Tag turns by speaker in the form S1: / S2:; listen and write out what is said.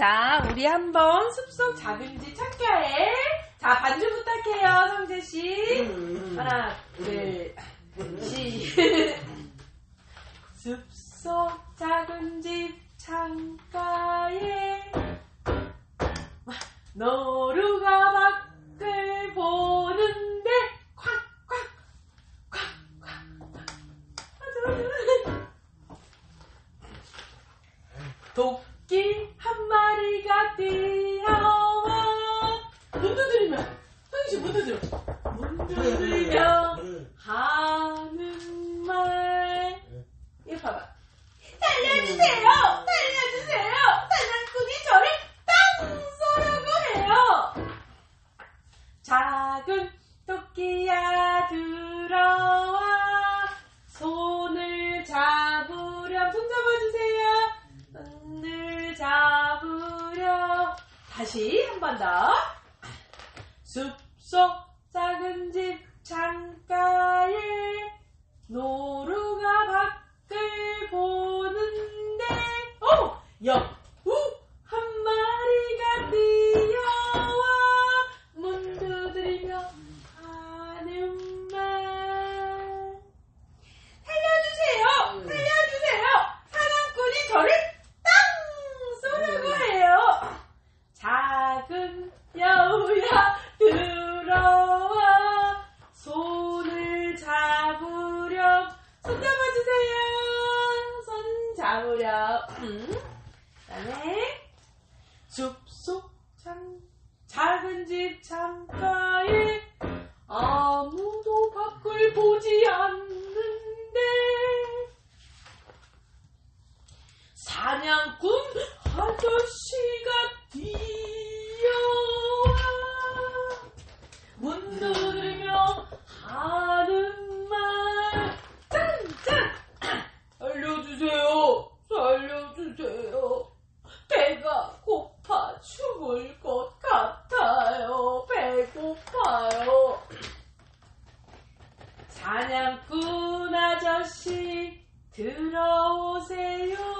S1: 자, 우리 한번 숲속 작은 집 찾기에 자, 반주 부탁해요, 성재 씨. 하나, 둘, 시. 숲속 작은 집 창가에 노루가 밖을 보는데 콱콱 콱콱 도끼 한 마리가 뛰어와. 문 두드리면 성희씨 문 두드려. 문 두드리며 하는 말. 이거 봐봐. 살려주세요! 살려주세요! 사냥꾼이 저를 땅 쏘라고 해요! 작은 토끼야 들어와 다시 한 번 더. 숲속 작은 집 창가에 노 손 잡아주세요. 손 잡으렴 음. 그다음에 숲속 창 작은 집 창가에 아무도 밖을 보지 않는데 사냥꾼 아저씨가 뛰어와 문 두드리며 하는 말 짠짠 알려주세요 살려주세요 배가 고파 죽을 것 같아요 배고파요 사냥꾼 아저씨 들어오세요